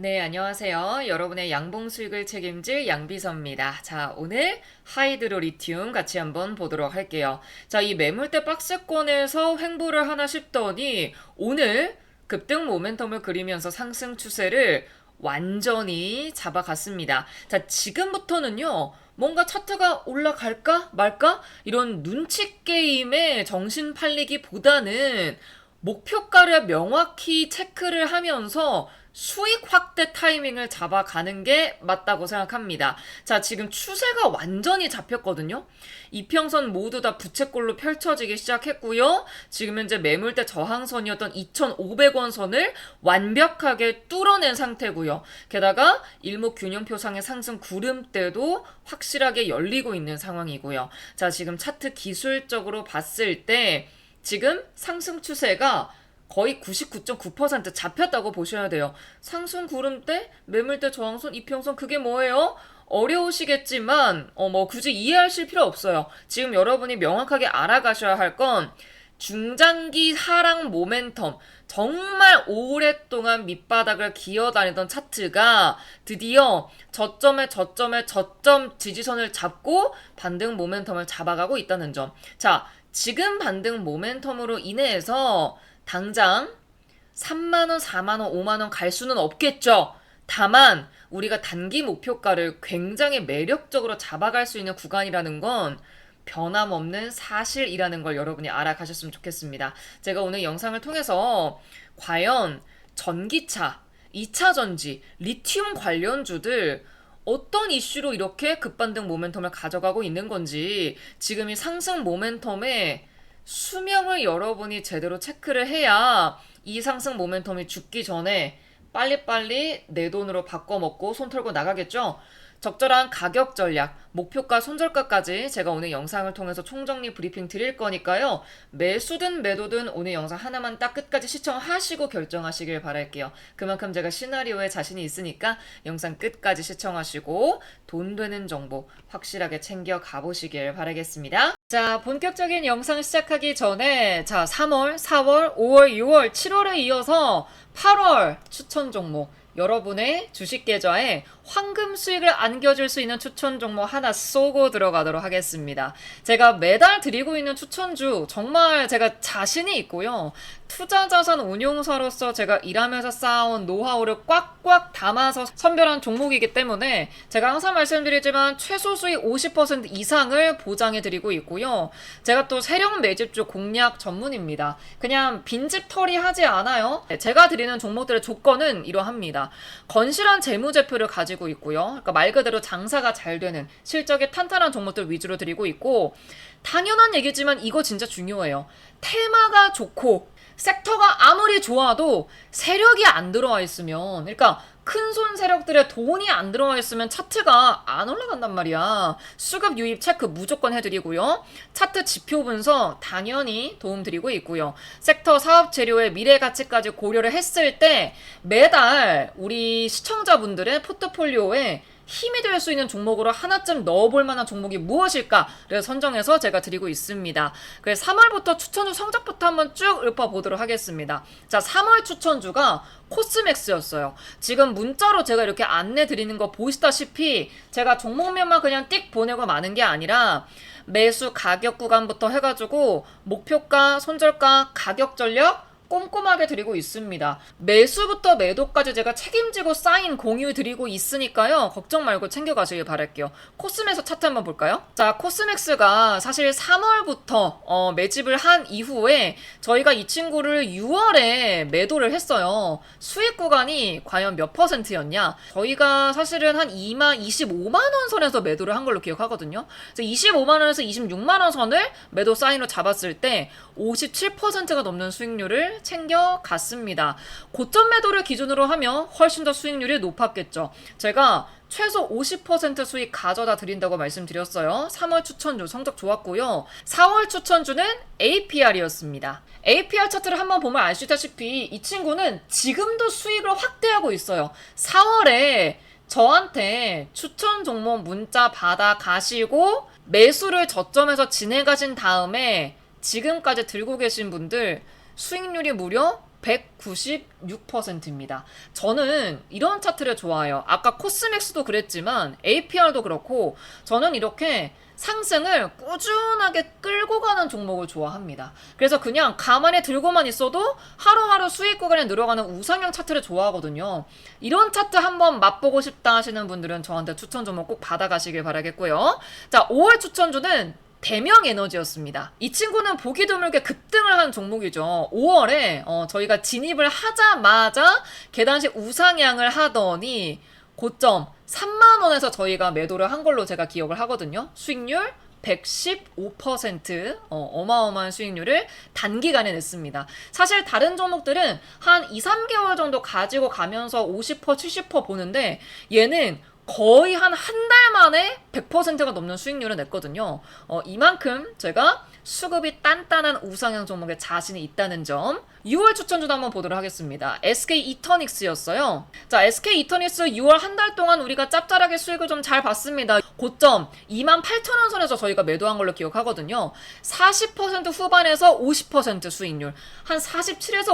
네, 안녕하세요. 여러분의 양봉 수익을 책임질 양비서입니다. 자, 오늘 하이드로 리튬 같이 한번 보도록 할게요. 자, 이 매물대 박스권에서 횡보를 하나 싶더니 오늘 급등 모멘텀을 그리면서 상승 추세를 완전히 잡아갔습니다. 자, 지금부터는요. 뭔가 차트가 올라갈까 말까 이런 눈치 게임에 정신 팔리기보다는 목표가를 명확히 체크를 하면서 수익 확대 타이밍을 잡아가는 게 맞다고 생각합니다. 자, 지금 추세가 완전히 잡혔거든요. 이평선 모두 다 부채꼴로 펼쳐지기 시작했고요. 지금 현재 매물대 저항선이었던 2,500원 선을 완벽하게 뚫어낸 상태고요. 게다가 일목균형표상의 상승 구름대도 확실하게 열리고 있는 상황이고요. 자, 지금 차트 기술적으로 봤을 때 지금 상승 추세가 거의 99.9% 잡혔다고 보셔야 돼요. 상승 구름대, 매물대 저항선, 이평선 그게 뭐예요? 어려우시겠지만 어 뭐 굳이 이해하실 필요 없어요. 지금 여러분이 명확하게 알아가셔야 할 건 중장기 하락 모멘텀 정말 오랫동안 밑바닥을 기어다니던 차트가 드디어 저점에 저점에 저점 지지선을 잡고 반등 모멘텀을 잡아가고 있다는 점. 자, 지금 반등 모멘텀으로 인해서 당장 3만원, 4만원, 5만원 갈 수는 없겠죠. 다만 우리가 단기 목표가를 굉장히 매력적으로 잡아갈 수 있는 구간이라는 건 변함없는 사실이라는 걸 여러분이 알아가셨으면 좋겠습니다. 제가 오늘 영상을 통해서 과연 전기차, 2차 전지, 리튬 관련주들 어떤 이슈로 이렇게 급반등 모멘텀을 가져가고 있는 건지 지금 이 상승 모멘텀에 수명을 여러분이 제대로 체크를 해야 이 상승 모멘텀이 죽기 전에 빨리빨리 내 돈으로 바꿔먹고 손 털고 나가겠죠? 적절한 가격 전략, 목표가, 손절가까지 제가 오늘 영상을 통해서 총정리 브리핑 드릴 거니까요. 매수든 매도든 오늘 영상 하나만 딱 끝까지 시청하시고 결정하시길 바랄게요. 그만큼 제가 시나리오에 자신이 있으니까 영상 끝까지 시청하시고 돈 되는 정보 확실하게 챙겨 가보시길 바라겠습니다. 자, 본격적인 영상 시작하기 전에 자, 3월, 4월, 5월, 6월, 7월에 이어서 8월 추천 종목 여러분의 주식 계좌에 황금 수익을 안겨줄 수 있는 추천 종목 하나 쏘고 들어가도록 하겠습니다. 제가 매달 드리고 있는 추천주 정말 제가 자신이 있고요. 투자 자산 운용사로서 제가 일하면서 쌓아온 노하우를 꽉꽉 담아서 선별한 종목이기 때문에 제가 항상 말씀드리지만 최소 수익 50% 이상을 보장해 드리고 있고요. 제가 또 세력 매집주 공략 전문입니다. 그냥 빈집 털이 하지 않아요. 제가 드리는 종목들의 조건은 이러합니다. 건실한 재무제표를 가지고 있고요. 그러니까 말 그대로 장사가 잘 되는 실적이 탄탄한 종목들 위주로 드리고 있고 당연한 얘기지만 이거 진짜 중요해요. 테마가 좋고 섹터가 아무리 좋아도 세력이 안 들어와 있으면 그러니까 큰손 세력들의 돈이 안 들어와 있으면 차트가 안 올라간단 말이야. 수급 유입 체크 무조건 해드리고요. 차트 지표 분석 당연히 도움 드리고 있고요. 섹터 사업 재료의 미래 가치까지 고려를 했을 때 매달 우리 시청자분들의 포트폴리오에 힘이 될 수 있는 종목으로 하나쯤 넣어볼 만한 종목이 무엇일까를 선정해서 제가 드리고 있습니다. 그래서 3월부터 추천주 성적부터 한번 쭉 읊어보도록 하겠습니다. 자, 3월 추천주가 코스맥스였어요. 지금 문자로 제가 이렇게 안내 드리는 거 보시다시피 제가 종목명만 그냥 띡 보내고 마는 게 아니라 매수 가격 구간부터 해가지고 목표가, 손절가, 가격 전략, 꼼꼼하게 드리고 있습니다. 매수부터 매도까지 제가 책임지고 사인 공유 드리고 있으니까요. 걱정 말고 챙겨가시길 바랄게요. 코스맥스 차트 한번 볼까요? 자, 코스맥스가 사실 3월부터 어, 매집을 한 이후에 저희가 이 친구를 6월에 매도를 했어요. 수익 구간이 과연 몇 퍼센트였냐? 저희가 사실은 한 2만 25만 원 선에서 매도를 한 걸로 기억하거든요. 그래서 25만 원에서 26만 원 선을 매도 사인으로 잡았을 때 57%가 넘는 수익률을 챙겨갔습니다. 고점 매도를 기준으로 하면 훨씬 더 수익률이 높았겠죠. 제가 최소 50% 수익 가져다 드린다고 말씀드렸어요. 3월 추천주 성적 좋았고요. 4월 추천주는 APR이었습니다. APR 차트를 한번 보면 알 수 있다시피 이 친구는 지금도 수익을 확대하고 있어요. 4월에 저한테 추천 종목 문자 받아 가시고 매수를 저점에서 진행하신 다음에 지금까지 들고 계신 분들 수익률이 무려 196%입니다. 저는 이런 차트를 좋아해요. 아까 코스맥스도 그랬지만 APR도 그렇고 저는 이렇게 상승을 꾸준하게 끌고 가는 종목을 좋아합니다. 그래서 그냥 가만히 들고만 있어도 하루하루 수익 구간에 늘어가는 우상향 차트를 좋아하거든요. 이런 차트 한번 맛보고 싶다 하시는 분들은 저한테 추천 종목 꼭 받아가시길 바라겠고요. 자, 5월 추천주는 대명 에너지였습니다. 이 친구는 보기 드물게 급등을 한 종목이죠. 5월에 어, 저희가 진입을 하자마자 계단식 우상향을 하더니 고점 3만 원에서 저희가 매도를 한 걸로 제가 기억을 하거든요. 수익률 115% 어, 어마어마한 수익률을 단기간에 냈습니다. 사실 다른 종목들은 한 2, 3개월 정도 가지고 가면서 50% 70% 보는데 얘는 거의 한 한 달 만에 100%가 넘는 수익률을 냈거든요. 어, 이만큼 제가 수급이 단단한 우상향 종목에 자신이 있다는 점. 6월 추천주도 한번 보도록 하겠습니다. SK 이터닉스였어요. 자, SK 이터닉스 6월 한 달 동안 우리가 짭짤하게 수익을 좀 잘 봤습니다. 고점 28,000원 선에서 저희가 매도한 걸로 기억하거든요. 40% 후반에서 50% 수익률, 한 47에서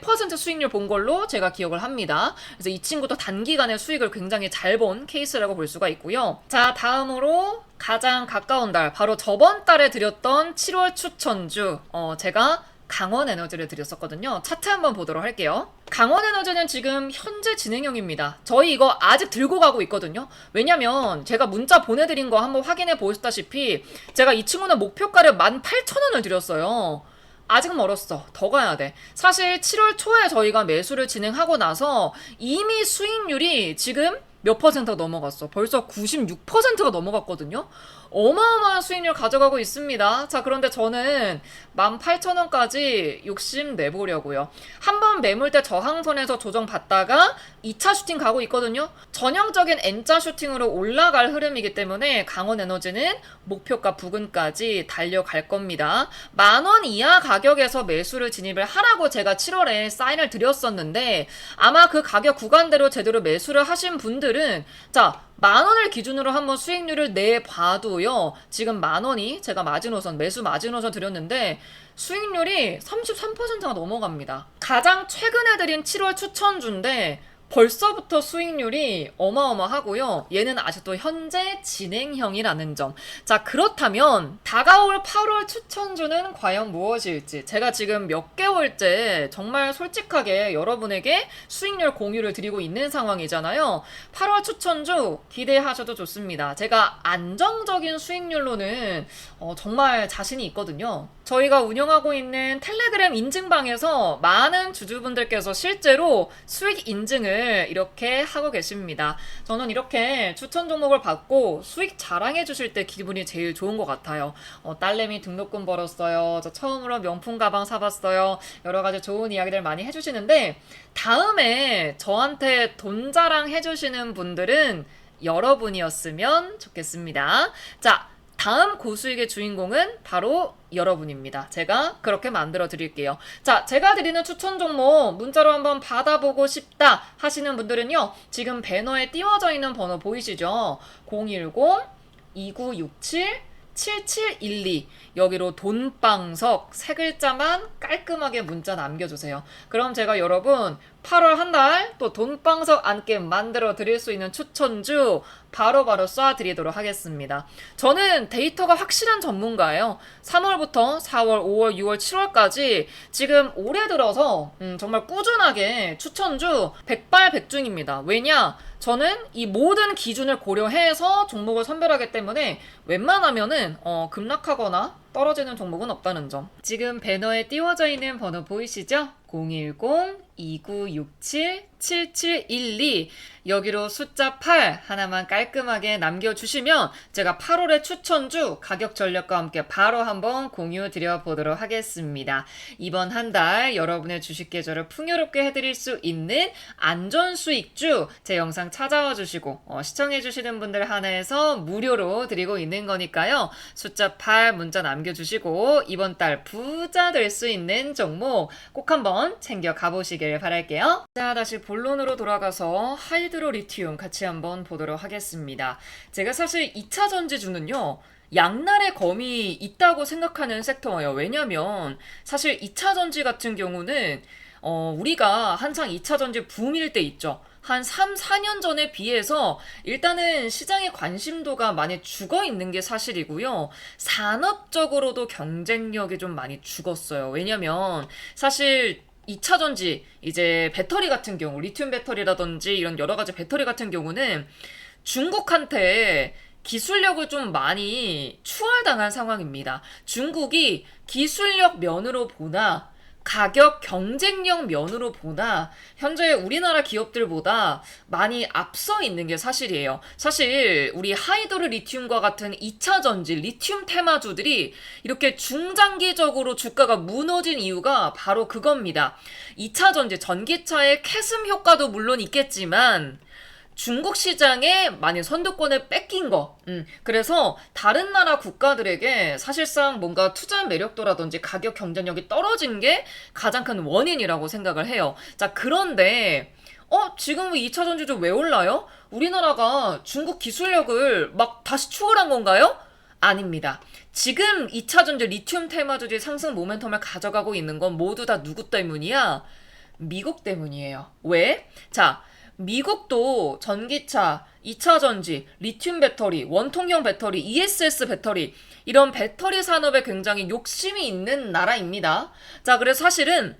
51% 수익률 본 걸로 제가 기억을 합니다. 그래서 이 친구도 단기간에 수익을 굉장히 잘 본 케이스라고 볼 수가 있고요. 자, 다음으로 가장 가까운 달, 바로 저번 달에 드렸던 7월 추천주, 어, 제가 강원 에너지를 드렸었거든요. 차트 한번 보도록 할게요. 강원 에너지는 지금 현재 진행형입니다. 저희 이거 아직 들고 가고 있거든요. 왜냐면 제가 문자 보내드린 거 한번 확인해 보셨다시피 제가 이 친구는 목표가를 18,000원을 드렸어요. 아직 멀었어. 더 가야 돼. 사실 7월 초에 저희가 매수를 진행하고 나서 이미 수익률이 지금 몇 퍼센트가 넘어갔어. 벌써 96%가 넘어갔거든요. 어마어마한 수익률 가져가고 있습니다. 자, 그런데 저는 18,000원까지 욕심 내보려고요. 한 번 매물대 저항선에서 조정받다가 2차 슈팅 가고 있거든요. 전형적인 N자 슈팅으로 올라갈 흐름이기 때문에 강원 에너지는 목표가 부근까지 달려갈 겁니다. 만 원 이하 가격에서 매수를 진입을 하라고 제가 7월에 사인을 드렸었는데 아마 그 가격 구간대로 제대로 매수를 하신 분들은 자, 만 원을 기준으로 한번 수익률을 내봐도요. 지금 만 원이 제가 마지노선 매수 마지노선 드렸는데 수익률이 33%가 넘어갑니다. 가장 최근에 드린 7월 추천주인데 벌써부터 수익률이 어마어마하고요. 얘는 아직도 현재 진행형이라는 점. 자, 그렇다면 다가올 8월 추천주는 과연 무엇일지 제가 지금 몇 개월째 정말 솔직하게 여러분에게 수익률 공유를 드리고 있는 상황이잖아요. 8월 추천주 기대하셔도 좋습니다. 제가 안정적인 수익률로는 어, 정말 자신이 있거든요. 저희가 운영하고 있는 텔레그램 인증방에서 많은 주주분들께서 실제로 수익 인증을 이렇게 하고 계십니다. 저는 이렇게 추천 종목을 받고 수익 자랑해 주실 때 기분이 제일 좋은 것 같아요. 어, 딸내미 등록금 벌었어요. 저 처음으로 명품 가방 사봤어요. 여러 가지 좋은 이야기들 많이 해주시는데 다음에 저한테 돈 자랑 해주시는 분들은 여러분이었으면 좋겠습니다. 자, 다음 고수익의 주인공은 바로 여러분입니다. 제가 그렇게 만들어 드릴게요. 자, 제가 드리는 추천 종목 문자로 한번 받아보고 싶다 하시는 분들은요. 지금 배너에 띄워져 있는 번호 보이시죠? 010 2967 7712 여기로 돈방석 세 글자만 깔끔하게 문자 남겨주세요. 그럼 제가 여러분 8월 한 달 또 돈방석 앉게 만들어 드릴 수 있는 추천주 바로바로 쏴드리도록 하겠습니다. 저는 데이터가 확실한 전문가예요. 3월부터 4월, 5월, 6월, 7월까지 지금 올해 들어서 음, 정말 꾸준하게 추천주 백발백중입니다. 왜냐? 저는 이 모든 기준을 고려해서 종목을 선별하기 때문에 웬만하면은 어, 급락하거나 떨어지는 종목은 없다는 점. 지금 배너에 띄워져 있는 번호 보이시죠? 010-2967-7712 여기로 숫자 8 하나만 깔끔하게 남겨주시면 제가 8월의 추천주 가격 전략과 함께 바로 한번 공유 드려보도록 하겠습니다. 이번 한 달 여러분의 주식 계좌를 풍요롭게 해드릴 수 있는 안전 수익주 제 영상 찾아와 주시고 어, 시청해 주시는 분들 한해서 무료로 드리고 있는 거니까요. 숫자 8 문자 남겨주시고 이번 달 부자 될 수 있는 종목 꼭 한번 챙겨 가보시길 바랄게요. 자 다시 본론으로 돌아가서 하이드로 리튬 같이 한번 보도록 하겠습니다. 제가 사실 2차 전지주는요. 양날의 검이 있다고 생각하는 섹터예요. 왜냐면 사실 2차 전지 같은 경우는 어, 우리가 한창 2차 전지 붐일 때 있죠. 한 3, 4년 전에 비해서 일단은 시장의 관심도가 많이 죽어 있는 게 사실이고요. 산업적으로도 경쟁력이 좀 많이 죽었어요. 왜냐면 사실 2차 전지 이제 배터리 같은 경우 리튬 배터리라든지 이런 여러 가지 배터리 같은 경우는 중국한테 기술력을 좀 많이 추월당한 상황입니다. 중국이 기술력 면으로 보나 가격 경쟁력 면으로 보나 현재 우리나라 기업들보다 많이 앞서 있는 게 사실이에요. 사실 우리 하이드로 리튬과 같은 2차 전지 리튬 테마주들이 이렇게 중장기적으로 주가가 무너진 이유가 바로 그겁니다. 2차 전지 전기차의 캐슴 효과도 물론 있겠지만 중국 시장에 많이 선두권을 뺏긴 거. 음, 그래서 다른 나라 국가들에게 사실상 뭔가 투자 매력도라든지 가격 경쟁력이 떨어진 게 가장 큰 원인이라고 생각을 해요. 자, 그런데 어, 지금 2차 전지도 왜 올라요? 우리나라가 중국 기술력을 막 다시 추월한 건가요? 아닙니다. 지금 2차 전지 리튬 테마주들이 상승 모멘텀을 가져가고 있는 건 모두 다 누구 때문이야? 미국 때문이에요. 왜? 자, 미국도 전기차, 2차 전지, 리튬 배터리, 원통형 배터리, ESS 배터리 이런 배터리 산업에 굉장히 욕심이 있는 나라입니다. 자, 그래서 사실은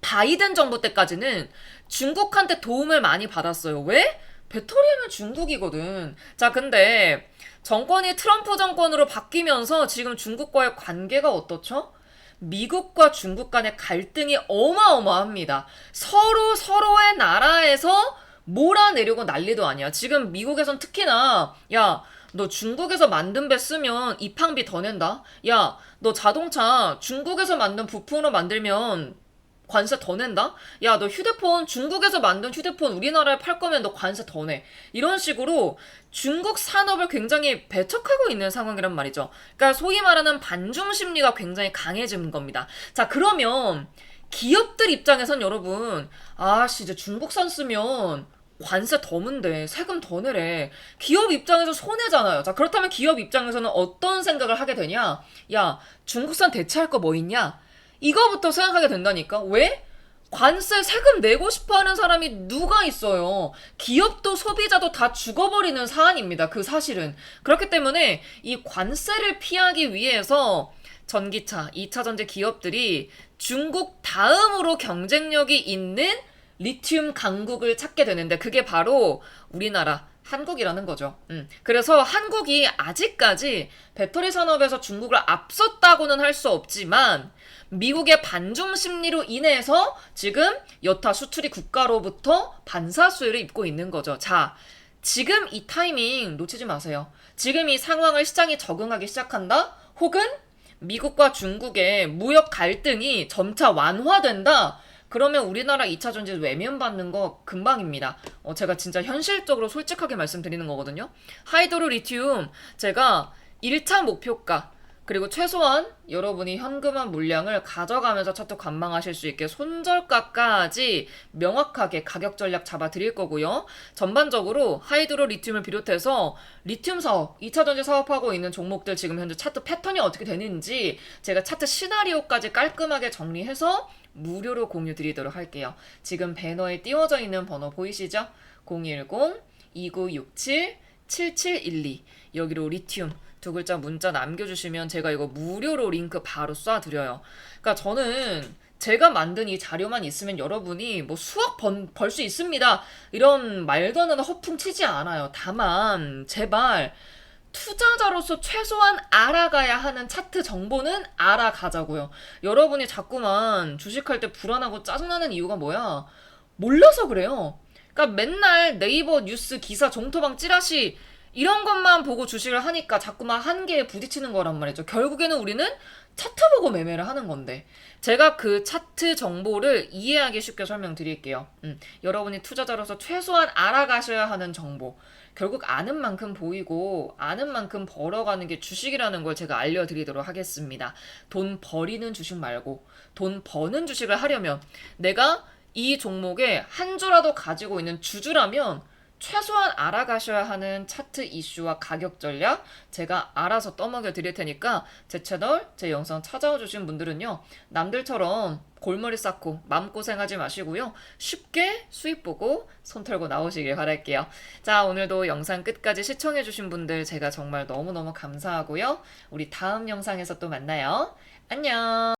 바이든 정부 때까지는 중국한테 도움을 많이 받았어요. 왜? 배터리하면 중국이거든. 자, 근데 정권이 트럼프 정권으로 바뀌면서 지금 중국과의 관계가 어떻죠? 미국과 중국 간의 갈등이 어마어마합니다. 서로 서로의 나라에서 몰아내려고 난리도 아니야. 지금 미국에선 특히나 야, 너 중국에서 만든 배 쓰면 입항비 더 낸다. 야, 너 자동차 중국에서 만든 부품으로 만들면 관세 더 낸다? 야, 너 휴대폰 중국에서 만든 휴대폰 우리나라에 팔 거면 너 관세 더 내. 이런 식으로 중국 산업을 굉장히 배척하고 있는 상황이란 말이죠. 그러니까 소위 말하는 반중 심리가 굉장히 강해진 겁니다. 자, 그러면 기업들 입장에선 여러분, 아, 씨, 이제 중국산 쓰면 관세 더 문대, 세금 더 내래. 기업 입장에서 손해잖아요. 자, 그렇다면 기업 입장에서는 어떤 생각을 하게 되냐? 야, 중국산 대체할 거 뭐 있냐? 이거부터 생각하게 된다니까. 왜? 관세 세금 내고 싶어 하는 사람이 누가 있어요? 기업도 소비자도 다 죽어버리는 사안입니다. 그 사실은. 그렇기 때문에 이 관세를 피하기 위해서 전기차, 2차 전지 기업들이 중국 다음으로 경쟁력이 있는 리튬 강국을 찾게 되는데 그게 바로 우리나라 한국이라는 거죠. 음. 그래서 한국이 아직까지 배터리 산업에서 중국을 앞섰다고는 할 수 없지만 미국의 반중 심리로 인해서 지금 여타 수출이 국가로부터 반사 수혜를 입고 있는 거죠. 자, 지금 이 타이밍 놓치지 마세요. 지금 이 상황을 시장이 적응하기 시작한다? 혹은 미국과 중국의 무역 갈등이 점차 완화된다? 그러면 우리나라 2차 전지 외면받는 거 금방입니다. 어, 제가 진짜 현실적으로 솔직하게 말씀드리는 거거든요. 하이드로 리튬 제가 1차 목표가 그리고 최소한 여러분이 현금화 물량을 가져가면서 차트 관망하실 수 있게 손절가까지 명확하게 가격 전략 잡아 드릴 거고요. 전반적으로 하이드로 리튬을 비롯해서 리튬 사업, 2차 전지 사업하고 있는 종목들 지금 현재 차트 패턴이 어떻게 되는지 제가 차트 시나리오까지 깔끔하게 정리해서 무료로 공유 드리도록 할게요. 지금 배너에 띄워져 있는 번호 보이시죠? 010-2967-7712 여기로 리튬 두 글자 문자 남겨주시면 제가 이거 무료로 링크 바로 쏴드려요. 그러니까 저는 제가 만든 이 자료만 있으면 여러분이 뭐 수억 벌 수 있습니다. 이런 말도 안 되는 허풍 치지 않아요. 다만 제발 투자자로서 최소한 알아가야 하는 차트 정보는 알아가자고요. 여러분이 자꾸만 주식할 때 불안하고 짜증나는 이유가 뭐야? 몰라서 그래요. 그러니까 맨날 네이버 뉴스 기사 종토방 찌라시 이런 것만 보고 주식을 하니까 자꾸만 한계에 부딪히는 거란 말이죠. 결국에는 우리는 차트 보고 매매를 하는 건데 제가 그 차트 정보를 이해하기 쉽게 설명드릴게요. 음, 여러분이 투자자로서 최소한 알아가셔야 하는 정보. 결국 아는 만큼 보이고 아는 만큼 벌어가는 게 주식이라는 걸 제가 알려드리도록 하겠습니다. 돈 버리는 주식 말고 돈 버는 주식을 하려면 내가 이 종목에 한 주라도 가지고 있는 주주라면 최소한 알아가셔야 하는 차트 이슈와 가격 전략 제가 알아서 떠먹여 드릴 테니까 제 채널, 제 영상 찾아와 주신 분들은요. 남들처럼 골머리 쌓고 마음고생하지 마시고요. 쉽게 수입 보고 손 털고 나오시길 바랄게요. 자, 오늘도 영상 끝까지 시청해 주신 분들 제가 정말 너무너무 감사하고요. 우리 다음 영상에서 또 만나요. 안녕!